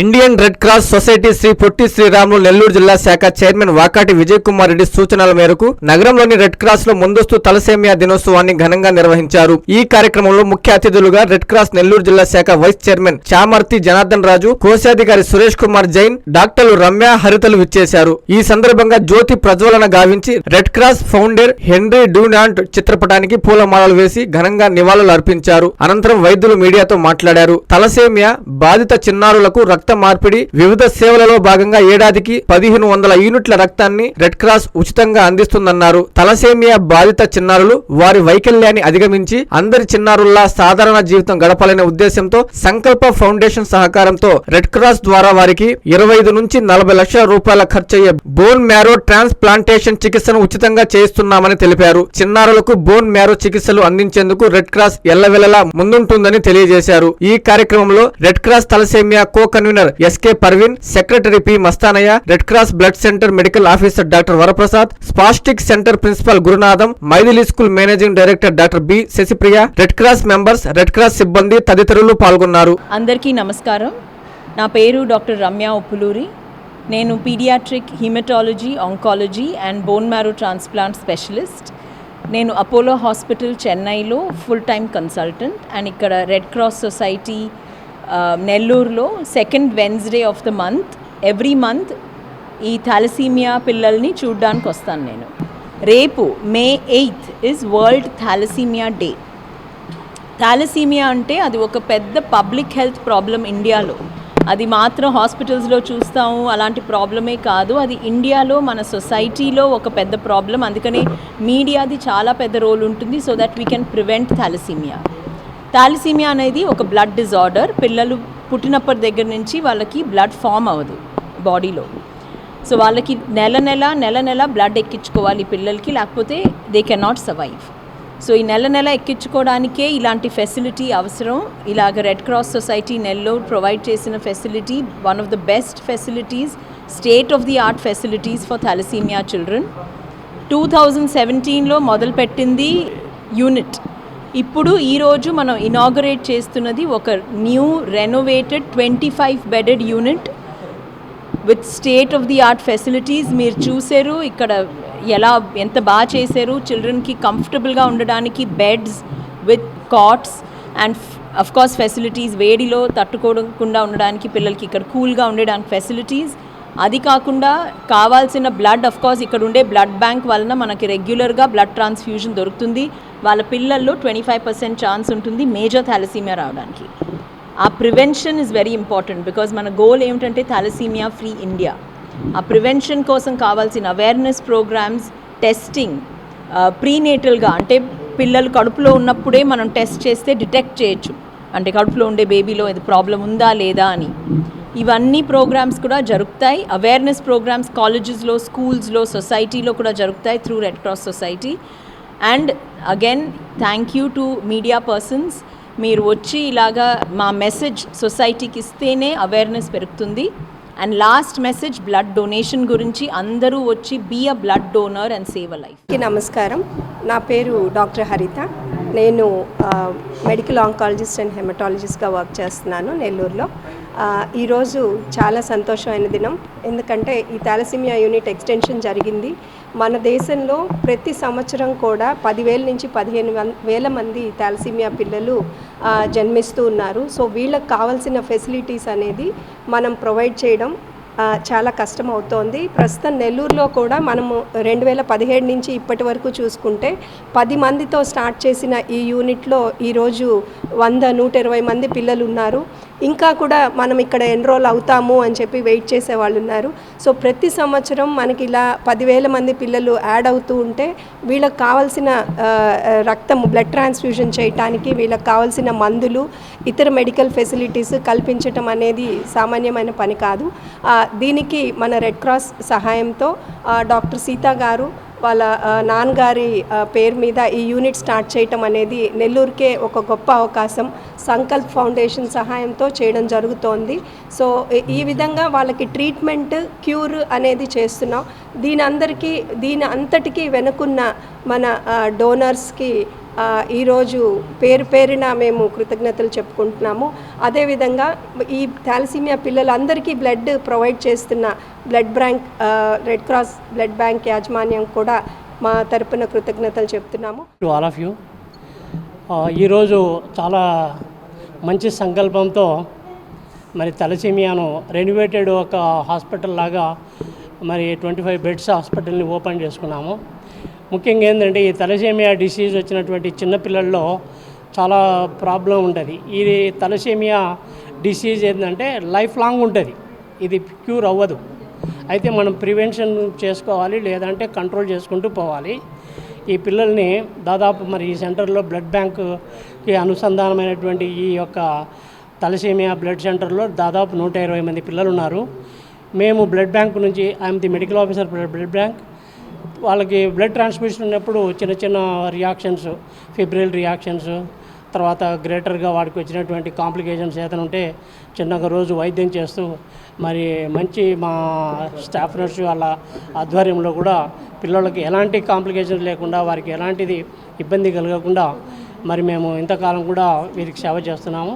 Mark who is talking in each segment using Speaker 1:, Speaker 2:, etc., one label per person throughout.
Speaker 1: Indian red cross society Shri Potti Sriramulu Nellore జిల్లా శాఖ chairman Vakati Vijay Kumar Reddy సూచనల మేరకు నగరంలోని రెడ్ క్రాస్లో ముందస్తు తలసేమియా దినోత్సవాన్ని ఘనంగా నిర్వహించారు. ఈ కార్యక్రమంలో ముఖ్య అతిథులుగా రెడ్ క్రాస్ నెల్లూరు జిల్లా శాఖ వైస్ చైర్మన్ చామర్తి జనార్దన్ రాజు కోశాధికారి సురేష్ కుమార్ జైన్ డాక్టర్లు రమ్య హరితలు విచ్చేశారు. ఈ సందర్భంగా జ్యోతి ప్రజ్వలన గావించి red cross founder Henry Dunant చిత్రపటానికి పూలమాలలు వేసి ఘనంగా నివాళులు అర్పించారు అనంతరం వైద్యులు మీడియాతో మాట్లాడారు. తలసేమియా బాధిత చిన్నారులకు రక్త మార్పిడి వివిధ సేవలలో భాగంగా ఏడాదికి పదిహేను వందల యూనిట్ల రక్తాన్ని రెడ్ క్రాస్ ఉచితంగా అందిస్తుందన్నారు. తలసేమియా బాధిత చిన్నారులు వారి వైకల్యాన్ని అధిగమించి అందరి చిన్నారుల్లా సాధారణ జీవితం గడపాలనే ఉద్దేశంతో సంకల్ప ఫౌండేషన్ సహకారంతో రెడ్ క్రాస్ ద్వారా వారికి ఇరవై ఐదు నుంచి నలభై లక్షల రూపాయల ఖర్చయ్యే బోన్ మ్యారో ట్రాన్స్ప్లాంటేషన్ చికిత్సను ఉచితంగా చేయిస్తున్నామని తెలిపారు. చిన్నారులకు బోన్ మ్యారో చికిత్సలు అందించేందుకు రెడ్ క్రాస్ ఎల్లవెల్లలా ముందుంటుందని తెలియజేశారు. ఈ కార్యక్రమంలో red cross thalassaemia co convener SK Parveen secretary P Mastanaiah red cross blood centre medical officer doctor Varaprasad spastic centre principal Gurunatham Mythili school managing director doctor B Sasipriya red cross members red cross సిబ్బంది తదితరులు పాల్గొన్నారు.
Speaker 2: అందరికీ నమస్కారం. నా పేరు doctor Ramya Uppuluri. నేను paediatric haematology oncology and bone marrow transplant specialist. నేను Apollo hospital చెన్నైలో ఫుల్ టైం కన్సల్టెంట్ అండ్ ఇక్కడ రెడ్ క్రాస్ సొసైటీ నెల్లూరులో second Wednesday of the month every month ఈ థాలసీమియా పిల్లల్ని చూడ్డానికి వస్తాను నేను. రేపు May eighth is world thalassaemia day thalassaemia అంటే అది ఒక పెద్ద పబ్లిక్ హెల్త్ ప్రాబ్లం ఇండియాలో. అది మాత్రం హాస్పిటల్స్లో చూస్తాము అలాంటి ప్రాబ్లమే కాదు. అది ఇండియాలో మన సొసైటీలో ఒక పెద్ద ప్రాబ్లం అందుకనే మీడియాది చాలా పెద్ద రోల్ ఉంటుంది so that we can prevent thalassaemia thalassaemia అనేది ఒక బ్లడ్ డిజార్డర్. పిల్లలు పుట్టినప్పటి దగ్గర నుంచి వాళ్ళకి బ్లడ్ ఫామ్ అవ్వదు బాడీలో. సో వాళ్ళకి నెల నెల నెల నెల బ్లడ్ ఎక్కించుకోవాలి పిల్లలకి లేకపోతే దే కెనాట్ సర్వైవ్. సో ఈ నెల నెల ఎక్కించుకోవడానికే ఇలాంటి ఫెసిలిటీ అవసరం. ఇలాగ రెడ్ క్రాస్ సొసైటీ నెల్లో ప్రొవైడ్ చేసిన facility one of the best facilities state of the art facilities for thalassaemia children. Two thousand సెవెంటీన్లో మొదలుపెట్టింది యూనిట్. ఇప్పుడు ఈరోజు మనం ఇనాగరేట్ చేస్తున్నది ఒక new renovated twenty five bedded unit with state of the art facilities మీరు చూసారు ఇక్కడ ఎలా ఎంత బాగా చేశారు. చిల్డ్రన్కి కంఫర్టబుల్గా ఉండడానికి beds with cots and of course facilities వేడిలో తట్టుకోకుండా ఉండడానికి పిల్లలకి ఇక్కడ కూల్గా ఉండడానికి ఫెసిలిటీస్ అది కాకుండా కావాల్సిన బ్లడ్ అఫ్కోర్స్ ఇక్కడ ఉండే బ్లడ్ బ్యాంక్ వలన మనకి రెగ్యులర్గా బ్లడ్ ట్రాన్స్ఫ్యూజన్ దొరుకుతుంది. వాళ్ళ పిల్లల్లో ట్వంటీ ఫైవ్ పర్సెంట్ ఛాన్స్ ఉంటుంది మేజర్ థాలసీమియా రావడానికి. ఆ prevention is very important because మన గోల్ ఏమిటంటే థాలసీమియా ఫ్రీ ఇండియా ఆ ప్రివెన్షన్ కోసం కావాల్సిన అవేర్నెస్ ప్రోగ్రామ్స్ టెస్టింగ్ ప్రీనేటల్గా అంటే పిల్లలు కడుపులో ఉన్నప్పుడే మనం టెస్ట్ చేస్తే డిటెక్ట్ చేయొచ్చు. అంటే కడుపులో ఉండే బేబీలో ఇది ప్రాబ్లం ఉందా లేదా అని. ఇవన్నీ ప్రోగ్రామ్స్ కూడా జరుగుతాయి అవేర్నెస్ ప్రోగ్రామ్స్ కాలేజెస్లో స్కూల్స్లో సొసైటీలో కూడా జరుగుతాయి through red cross society and again thank you to media persons మీరు వచ్చి ఇలాగా మా మెసేజ్ సొసైటీకి ఇస్తేనే అవేర్నెస్ పెరుగుతుంది. And last message blood donation గురించి అందరూ వచ్చి be a blood donor and save a life
Speaker 3: నమస్కారం. నా పేరు డాక్టర్ హరిత. నేను మెడికల్ ఆంకాలజిస్ట్ అండ్ హెమటాలజిస్ట్గా వర్క్ చేస్తున్నాను నెల్లూరులో. ఈరోజు చాలా సంతోషమైన దినం. ఎందుకంటే ఈ థాలసీమియా యూనిట్ ఎక్స్టెన్షన్ జరిగింది. మన దేశంలో ప్రతి సంవత్సరం కూడా పదివేల నుంచి పదిహేను వేల మంది థాలసీమియా పిల్లలు జన్మిస్తూ ఉన్నారు. సో వీళ్ళకి కావాల్సిన ఫెసిలిటీస్ అనేది మనం ప్రొవైడ్ చేయడం చాలా కష్టం అవుతోంది. ప్రస్తుతం నెల్లూరులో కూడా మనము రెండు వేల పదిహేడు నుంచి ఇప్పటి వరకు చూసుకుంటే పది మందితో స్టార్ట్ చేసిన ఈ యూనిట్లో ఈరోజు వంద నూట ఇరవై మంది పిల్లలు ఉన్నారు. ఇంకా కూడా మనం ఇక్కడ ఎన్రోల్ అవుతాము అని చెప్పి వెయిట్ చేసే వాళ్ళు ఉన్నారు. సో ప్రతి సంవత్సరం మనకి ఇలా పదివేల మంది పిల్లలు యాడ్ అవుతూ ఉంటే వీళ్ళకి కావాల్సిన రక్తము రక్తం బ్లడ్ ట్రాన్స్ఫ్యూజన్ చేయటానికి వీళ్ళకి కావాల్సిన మందులు ఇతర మెడికల్ ఫెసిలిటీస్ కల్పించటం అనేది సామాన్యమైన పని కాదు. దీనికి మన రెడ్ క్రాస్ సహాయంతో డాక్టర్ సీత గారు వాళ్ళ నాన్నగారి పేరు మీద ఈ యూనిట్ స్టార్ట్ చేయటం అనేది నెల్లూరుకే ఒక గొప్ప అవకాశం. సంకల్ప్ ఫౌండేషన్ సహాయంతో చేయడం జరుగుతోంది. సో ఈ- విధంగా వాళ్ళకి ట్రీట్మెంట్ క్యూర్ అనేది చేస్తున్నాం. దీని అందరికీ దీని అంతటికీ వెనుకున్న మన డోనర్స్కి ఈరోజు పేరు పేరున మేము కృతజ్ఞతలు చెప్పుకుంటున్నాము. అదేవిధంగా ఈ థాలసీమియా పిల్లలందరికీ బ్లడ్ ప్రొవైడ్ చేస్తున్న blood bank red cross blood bank యాజమాన్యం కూడా మా తరపున కృతజ్ఞతలు చెప్తున్నాము.
Speaker 4: టు ఆల్ ఆఫ్ యూ ఈరోజు చాలా మంచి సంకల్పంతో మరి తలసీమియాను రెనోవేటెడ్ ఒక హాస్పిటల్ లాగా మరి ట్వంటీ ఫైవ్ బెడ్స్ హాస్పిటల్ని ఓపెన్ చేసుకున్నాము. ముఖ్యంగా ఏంటంటే ఈ తలసేమియా డిసీజ్ వచ్చినటువంటి చిన్నపిల్లల్లో చాలా ప్రాబ్లం ఉంటుంది. ఇది తలసేమియా డిసీజ్ ఏంటంటే లైఫ్ లాంగ్ ఉంటుంది. ఇది క్యూర్ అవ్వదు. అయితే మనం ప్రివెన్షన్ చేసుకోవాలి లేదంటే కంట్రోల్ చేసుకుంటూ పోవాలి. ఈ పిల్లల్ని దాదాపు మరి ఈ సెంటర్లో బ్లడ్ బ్యాంకుకి అనుసంధానమైనటువంటి ఈ యొక్క తలసేమియా బ్లడ్ సెంటర్లో దాదాపు నూట ఇరవై మంది పిల్లలు ఉన్నారు మేము బ్లడ్ బ్యాంక్ నుంచి I'm the medical officer blood bank వాళ్ళకి బ్లడ్ ట్రాన్స్మిషన్ ఉన్నప్పుడు చిన్న చిన్న రియాక్షన్స్ ఫిబ్రిల్ రియాక్షన్స్ తర్వాత గ్రేటర్గా వాడికి వచ్చినటువంటి కాంప్లికేషన్స్ ఏదైనా ఉంటే చిన్నగా రోజు వైద్యం చేస్తూ మరి మంచి మా స్టాఫ్ నర్స్ వాళ్ళ ఆధ్వర్యంలో కూడా పిల్లలకి ఎలాంటి కాంప్లికేషన్స్ లేకుండా వారికి ఎలాంటిది ఇబ్బంది కలగకుండా మరి మేము ఇంతకాలం కూడా వీరికి సేవ చేస్తున్నాము.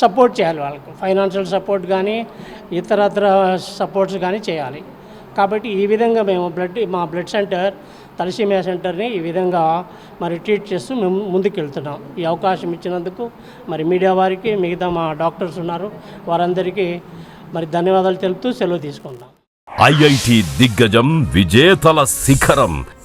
Speaker 4: సపోర్ట్ చేయాలి వాళ్ళకు. ఫైనాన్షియల్ సపోర్ట్ కానీ ఇతరత్ర సపోర్ట్స్ కానీ చేయాలి. కాబట్టి ఈ విధంగా మేము బ్లడ్ మా బ్లడ్ సెంటర్ తలసీమియా సెంటర్ని ఈ విధంగా మరి ట్రీట్ చేస్తూ మేము ముందుకెళ్తున్నాం. ఈ అవకాశం ఇచ్చినందుకు మరి మీడియా వారికి మిగతా మా డాక్టర్స్ ఉన్నారు వారందరికీ మరి ధన్యవాదాలు తెలుపుతూ సెలవు తీసుకుందాం
Speaker 5: ఐఐటి దిగ్గజం విజేతల శిఖరం.